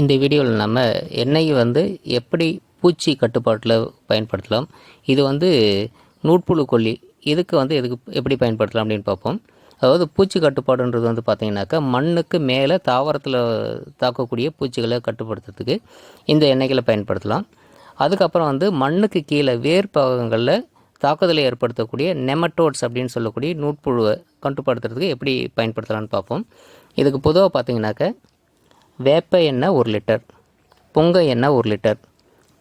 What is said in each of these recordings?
இந்த வீடியோவில் நம்ம எண்ணெய் வந்து எப்படி பூச்சி கட்டுப்பாட்டில் பயன்படுத்தலாம். இது வந்து நூற்புழு கொல்லி இதுக்கு வந்து எதுக்கு எப்படி பயன்படுத்தலாம் அப்படின்னு பார்ப்போம். அதாவது பூச்சி கட்டுப்பாடுன்றது வந்து பார்த்திங்கனாக்கா மண்ணுக்கு மேலே தாவரத்தில் தாக்கக்கூடிய பூச்சிகளை கட்டுப்படுத்துறதுக்கு இந்த எண்ணெய்களை பயன்படுத்தலாம். அதுக்கப்புறம் வந்து மண்ணுக்கு கீழே வேர் பாகங்களில் தாக்குதலை ஏற்படுத்தக்கூடிய நெமட்டோட்ஸ் அப்படின்னு சொல்லக்கூடிய நூற்புழுவை கட்டுப்படுத்துறதுக்கு எப்படி பயன்படுத்தலாம்னு பார்ப்போம். இதுக்கு பொதுவாக பார்த்திங்கனாக்கா வேப்ப எண்ணெய் ஒரு லிட்டர் புங்க எண்ணெய் ஒரு லிட்டர்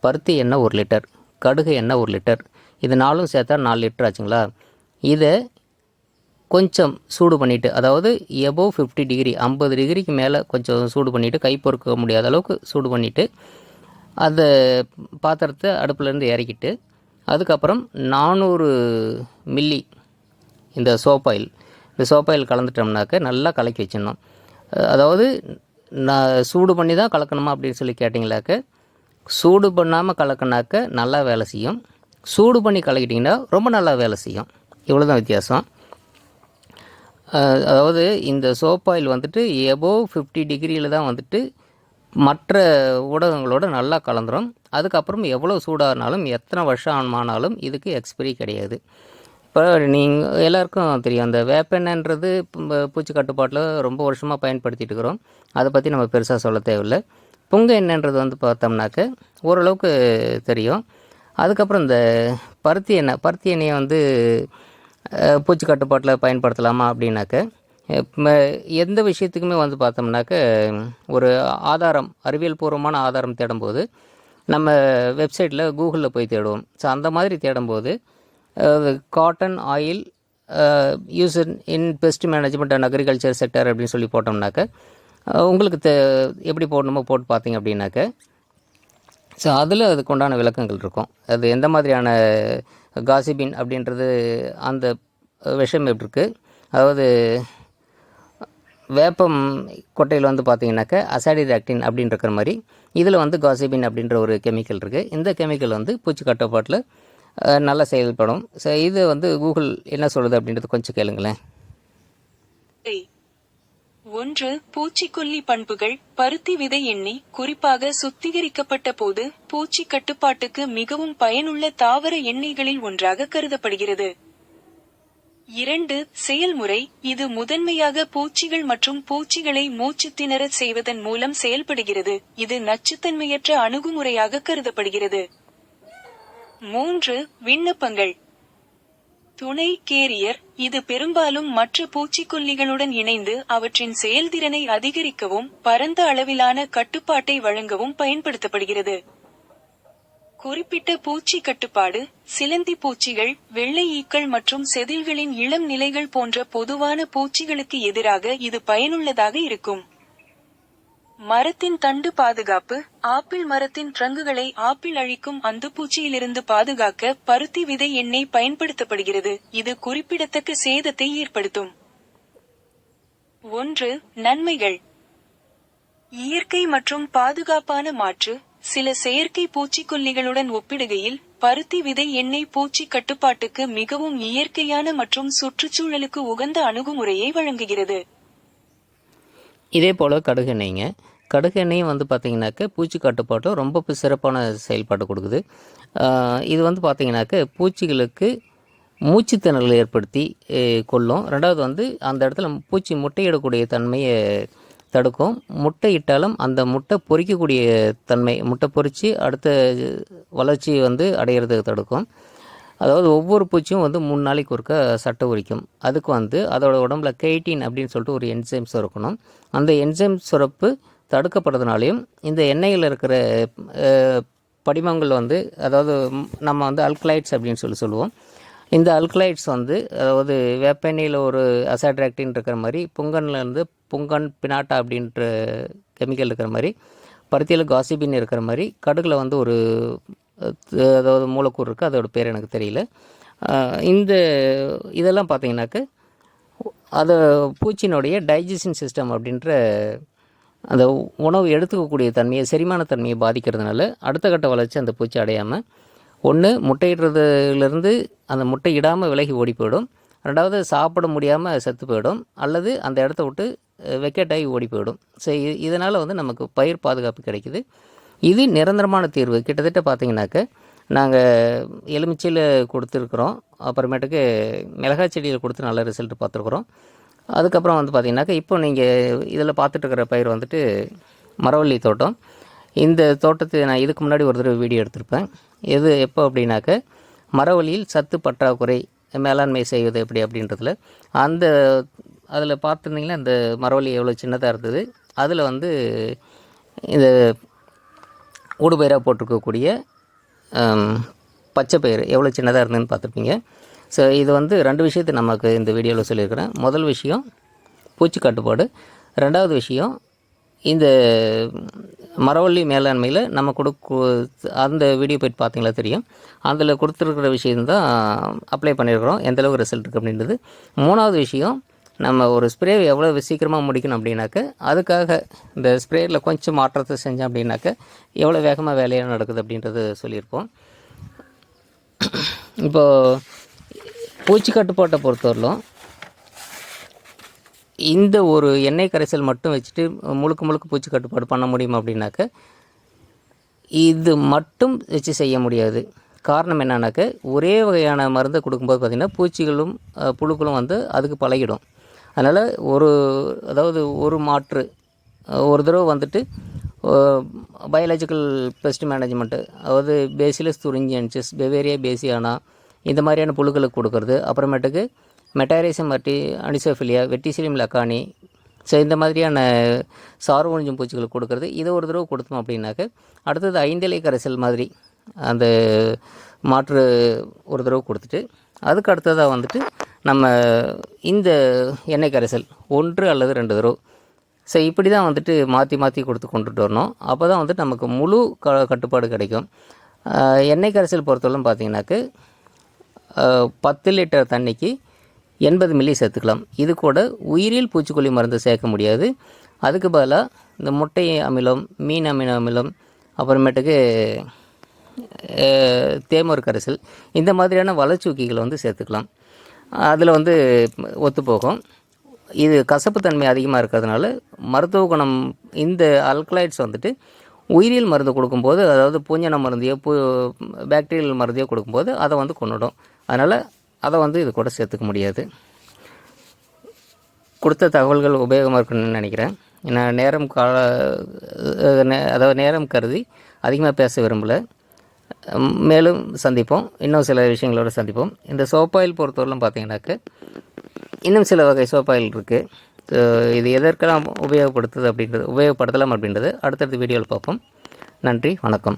பருத்தி எண்ணெய் ஒரு லிட்டர் கடுகு எண்ணெய் ஒரு லிட்டர். இது நாலும் சேர்த்தா நாலு லிட்டர் ஆச்சுங்களா? இதை கொஞ்சம் சூடு பண்ணிவிட்டு அதாவது எபோவ் ஃபிஃப்டி டிகிரி ஐம்பது டிகிரிக்கு மேலே கொஞ்சம் சூடு பண்ணிவிட்டு கை பொறுக்க முடியாத அளவுக்கு சூடு பண்ணிவிட்டு அந்த பாத்திரத்தை அடுப்புலேருந்து இறக்கிட்டு அதுக்கப்புறம் நானூறு மில்லி இந்த சோப் ஆயில் இந்த சோப் ஆயில் கலந்துட்டோம்னாக்க நல்லா கலக்கி வச்சிடணும். அதாவது நான் சூடு பண்ணி தான் கலக்கணுமா அப்படின்னு சொல்லி கேட்டிங்களாக்க சூடு பண்ணாமல் கலக்கினாக்க நல்லா வேலை செய்யும். சூடு பண்ணி கலக்கிட்டிங்கன்னா ரொம்ப நல்லா வேலை செய்யும். இவ்வளோ தான் வித்தியாசம் அதாவது இந்த சோப் ஆயில் வந்துட்டு எபோவ் ஃபிஃப்டி டிகிரியில் தான் வந்துட்டு மற்ற ஊடகங்களோட நல்லா கலந்துரும். அதுக்கப்புறம் எவ்வளோ சூடானாலும் எத்தனை வருஷம் ஆனாலும் இதுக்கு எக்ஸ்பிரி கிடையாது. இப்போ நீங்கள் எல்லாருக்கும் தெரியும். அந்த வேப்பெண்ணன்றது பூச்சி கட்டுப்பாட்டில் ரொம்ப வருஷமாக பயன்படுத்திகிட்டு இருக்கிறோம் அதை பற்றி நம்ம பெருசாக சொல்ல தேவையில்லை. புங்க எண்ணெய்ன்றது வந்து பார்த்தோம்னாக்க ஓரளவுக்கு தெரியும். அதுக்கப்புறம் இந்த பருத்தி எண்ணெய் பருத்தி எண்ணெயை வந்து பூச்சி கட்டுப்பாட்டில் பயன்படுத்தலாமா அப்படின்னாக்க எந்த விஷயத்துக்குமே வந்து பார்த்தோம்னாக்க ஒரு ஆதாரம் அறிவியல் பூர்வமான ஆதாரம் தேடும்போது நம்ம வெப்சைட்டில் கூகுளில் போய் தேடுவோம். ஸோ அந்த மாதிரி தேடும்போது cotton oil use in pest management and agriculture sector அப்படின்னு சொல்லி போட்டோம்னாக்க உங்களுக்கு தே எப்படி போடணுமோ போட்டு பார்த்தீங்க அப்படின்னாக்க ஸோ அதில் அதுக்கு உண்டான விளக்கங்கள் இருக்கும். அது எந்த மாதிரியான காசிபின் அப்படின்றது அந்த விஷயம் எப்படி இருக்குது அதாவது வேப்பம் கொட்டையில் வந்து பார்த்தீங்கன்னாக்க அசாடிராக்டின் அப்படின்னு இருக்கிற மாதிரி இதில் வந்து காசிபின் அப்படின்ற ஒரு கெமிக்கல் இருக்குது இந்த கெமிக்கல் வந்து பூச்சி கட்டுப்பாட்டில் நல்லா செயல்படும். ஸோ இது வந்து கூகுள் என்ன சொல்லுது அப்படின்றது கொஞ்சம் கேளுங்களேன். ஒன்று பூச்சிக்கொல்லி பண்புகள் பருத்தி விதை எண்ணெய் குறிப்பாக சுத்திகரிக்கப்பட்ட போது பூச்சி கட்டுப்பாட்டுக்கு மிகவும் பயனுள்ள தாவர எண்ணெய்களில் ஒன்றாக கருதப்படுகிறது. இரண்டு செயல்முறை இது முதன்மையாக பூச்சிகள் மற்றும் பூச்சிகளை மூச்சு திணறச் செய்வதன் மூலம் செயல்படுகிறது. இது நச்சுத்தன்மையற்ற அணுகுமுறையாக கருதப்படுகிறது. மூன்று விண்ணப்பங்கள். துணை கேரியர் இது பெரும்பாலும் மற்ற பூச்சிக்கொல்லிகளுடன் இணைந்து அவற்றின் செயல்திறனை அதிகரிக்கவும் பரந்த அளவிலான கட்டுப்பாட்டை வழங்கவும் பயன்படுத்தப்படுகிறது. குறிப்பிட்ட பூச்சி கட்டுப்பாடு சிலந்தி பூச்சிகள் வெள்ளை ஈக்கள் மற்றும் செதில்களின் இளம் நிலைகள் போன்ற பொதுவான பூச்சிகளுக்கு எதிராக இது பயனுள்ளதாக இருக்கும். மரத்தின் தண்டு பாதுகாப்பு ஆப்பிள் மரத்தின் ட்ரங்குகளை ஆப்பிள் அழிக்கும் அந்துப்பூச்சியிலிருந்து பாதுகாக்க பருத்தி விதை எண்ணெய் பயன்படுத்தப்படுகிறது. இது குறிப்பிடத்தக்க சேதத்தை ஏற்படுத்தும். ஒன்று நன்மைகள். இயற்கை மற்றும் பாதுகாப்பான மாற்று. சில செயற்கை பூச்சிக்கொல்லிகளுடன் ஒப்பிடுகையில் பருத்தி விதை எண்ணெய் பூச்சி கட்டுப்பாட்டுக்கு மிகவும் இயற்கையான மற்றும் சுற்றுச்சூழலுக்கு உகந்த அணுகுமுறையை வழங்குகிறது. இதே போல் கடுகு எண்ணெய்ங்க. கடுகு எண்ணெயும் வந்து பார்த்திங்கனாக்க பூச்சி கட்டுப்பாட்டும் ரொம்ப சிறப்பான செயல்பாடு கொடுக்குது. இது வந்து பார்த்திங்கனாக்க பூச்சிகளுக்கு மூச்சுத்திணறல் ஏற்படுத்தி கொள்ளும் ரெண்டாவது வந்து அந்த இடத்துல பூச்சி முட்டையிடக்கூடிய தன்மையை தடுக்கும். முட்டையிட்டாலும் அந்த முட்டை பொறிக்கக்கூடிய தன்மை முட்டை பொறித்து அடுத்த வளர்ச்சி வந்து அடையிறதுக்கு தடுக்கும். அதாவது ஒவ்வொரு பூச்சியும் வந்து மூணு நாளைக்கு ஒருக்க சட்டை உரிக்கும். அதுக்கு வந்து அதோட உடம்புல கெய்டின் அப்படின்னு சொல்லிட்டு ஒரு என்சைம் சுரக்கணும் அந்த என்சைம் சுரப்பு தடுக்கப்படுறதுனாலையும் இந்த எண்ணெயில் இருக்கிற படிமங்கள் வந்து அதாவது நம்ம வந்து அல்கலைட்ஸ் அப்படின்னு சொல்லி சொல்லுவோம். இந்த அல்கலைட்ஸ் வந்து அதாவது வேப்பெண்ணெயில் ஒரு அசாட்ராக்டின் இருக்கிற மாதிரி புங்கன்லேருந்து புங்கன் பினாட்டா அப்படின்ற கெமிக்கல் இருக்கிற மாதிரி பருத்தியில் காசிபின் இருக்கிற மாதிரி கடுகில் வந்து ஒரு அதாவது மூலக்கூறு இருக்குது அதோட பேர் எனக்கு தெரியல. இந்த இதெல்லாம் பார்த்தீங்கன்னாக்க அதை பூச்சினுடைய டைஜஷன் சிஸ்டம் அப்படின்ற அந்த உணவு எடுத்துக்கக்கூடிய தன்மையை செரிமான தன்மையை பாதிக்கிறதுனால அடுத்த கட்ட வளர்ச்சி அந்த பூச்சி அடையாமல் ஒன்று முட்டையிடுறதுலேருந்து அந்த முட்டை இடாமல் விலகி ஓடி போயிடும். ரெண்டாவது சாப்பிட முடியாமல் செத்து போயிடும். அல்லது அந்த இடத்த விட்டு வெக்கேட் ஆகி ஓடி போயிடும். ஸோ இதனால் வந்து நமக்கு பயிர் பாதுகாப்பு கிடைக்கிது. இது நிரந்தரமான தீர்வு. கிட்டத்தட்ட பார்த்தீங்கன்னாக்க நாங்கள் எலுமிச்சையில் கொடுத்துருக்குறோம். அப்புறமேட்டுக்கு மிளகாய் செடியில் கொடுத்து நல்ல ரிசல்ட் பார்த்துருக்குறோம் அதுக்கப்புறம் வந்து பார்த்தீங்கன்னாக்கா இப்போ நீங்கள் இதில் பார்த்துட்டு இருக்கிற பயிர் வந்துட்டு மரவள்ளி தோட்டம். இந்த தோட்டத்தை நான் இதுக்கு முன்னாடி ஒரு தடவை வீடியோ எடுத்திருப்பேன். எது எப்போ அப்படின்னாக்க மரவள்ளியில் சத்து பற்றாக்குறை மேலாண்மை செய்வது எப்படி அப்படின்றதுல. அந்த அதில் பார்த்துருந்தீங்கன்னா இந்த மரவள்ளி எவ்வளோ சின்னதாக இருந்தது. அதில் வந்து இந்த ஊடுபயிராக போட்டிருக்கக்கூடிய பச்சை பயிர் எவ்வளோ சின்னதாக இருந்ததுன்னு பார்த்துருப்பீங்க. ஸோ இது வந்து ரெண்டு விஷயத்தை நமக்கு இந்த வீடியோவில் சொல்லியிருக்கிறேன். முதல் விஷயம் பூச்சி கட்டுப்பாடு. ரெண்டாவது விஷயம் இந்த மரவள்ளி மேலாண்மையில் நம்ம கொடுக்கு அந்த வீடியோ போய்ட்டு பார்த்தீங்களா தெரியும். அதில் கொடுத்துருக்கிற விஷயந்தான் அப்ளை பண்ணியிருக்கிறோம். எந்தளவுக்கு ரிசல்ட் இருக்குது அப்படின்றது. மூணாவது விஷயம் நம்ம ஒரு ஸ்ப்ரே எவ்வளோ சீக்கிரமாக முடிக்கணும் அப்படின்னாக்க அதுக்காக இந்த ஸ்ப்ரேயில் கொஞ்சம் மாற்றத்தை செஞ்சோம் அப்படின்னாக்க எவ்வளோ வேகமாக வேலையாக நடக்குது அப்படின்றது சொல்லியிருப்போம். இப்போது பூச்சி கட்டுப்பாட்டை பொறுத்தவரையிலும் இந்த ஒரு எண்ணெய் கரைசல் மட்டும் வச்சுட்டு முழுக்க முழுக்க பூச்சி கட்டுப்பாடு பண்ண முடியுமா அப்படின்னாக்க இது மட்டும் வச்சு செய்ய முடியாது. காரணம் என்னன்னாக்க ஒரே வகையான மருந்தை கொடுக்கும்போது பார்த்திங்கன்னா பூச்சிகளும் புழுக்களும் வந்து அதுக்கு பழகிடும். அதனால் ஒரு அதாவது ஒரு மாற்று ஒரு தடவை வந்துட்டு பயாலஜிக்கல் பெஸ்ட் மேனேஜ்மெண்ட்டு அதாவது பேசிலஸ் துரிஞ்சியன்சிஸ் பெவேரியா பேசியானா இந்த மாதிரியான புழுக்களுக்கு கொடுக்கறது. அப்புறமேட்டுக்கு மெட்டாரிசம் மட்டி அனிசோஃபிலியா வெட்டிசிலியம் லக்கானி ஸோ இந்த மாதிரியான சாறு ஒழிஞ்சும் பூச்சிகளுக்கு கொடுக்கறது. இதை ஒரு தடவை கொடுத்தோம் அப்படின்னாக்க அடுத்தது ஐந்திலை கரைசல் மாதிரி அந்த மாற்று ஒரு தடவை கொடுத்துட்டு அதுக்கு அடுத்ததாக வந்துட்டு நம்ம இந்த எண்ணெய் கரைசல் ஒன்று அல்லது ரெண்டு தடவை ஸோ இப்படி தான் வந்துட்டு மாற்றி மாற்றி கொடுத்து கொண்டுட்டு வரணும். அப்போ தான் வந்துட்டு நமக்கு முழு க கட்டுப்பாடு கிடைக்கும். எண்ணெய் கரைசல் பொறுத்தவரைக்கும் பார்த்தீங்கன்னாக்கு பத்து லிட்டர் தண்ணிக்கு எண்பது மில்லி சேர்த்துக்கலாம். இது கூட உயிரியல் பூச்சிக்கொல்லி மருந்து சேர்க்க முடியாது. அதுக்கு பதிலாக இந்த முட்டை அமிலம் மீன் அமில அமிலம் அப்புறமேட்டுக்கு தேமர் கரைசல் இந்த மாதிரியான வளச்சூக்கிகளை வந்து சேர்த்துக்கலாம். அதில் வந்து ஒத்துப்போகும். இது கசப்புத்தன்மை அதிகமாக இருக்கிறதுனால மருத்துவ குணம் இந்த அல்கலைட்ஸ் வந்துட்டு உயிரியல் மருந்து கொடுக்கும்போது அதாவது பூஞ்சன மருந்தையோ பூ பாக்டீரியல் மருந்தையோ கொடுக்கும்போது அதை வந்து கொண்டுடும் அதனால் அதை வந்து இது கூட சேர்த்துக்க முடியாது. கொடுத்த தகவல்கள் உபயோகமாக இருக்குன்னு நினைக்கிறேன். நான் நேரம் கால நே- அதாவது நேரம் கருதி அதிகமாக பேச விரும்பலை. மேலும் சந்திப்போம். இன்னும் சில விஷயங்களோட சந்திப்போம். இந்த சோப்பாயில் பொறுத்தவரையிலும் பார்த்தீங்கன்னாக்க இன்னும் சில வகை சோப்பாயில் இருக்குது இது எதற்கெல்லாம் உபயோகப்படுத்துது அப்படின்றது உபயோகப்படுத்தலாம் அப்படின்றது அடுத்தடுத்த வீடியோவில் பார்ப்போம். நன்றி வணக்கம்.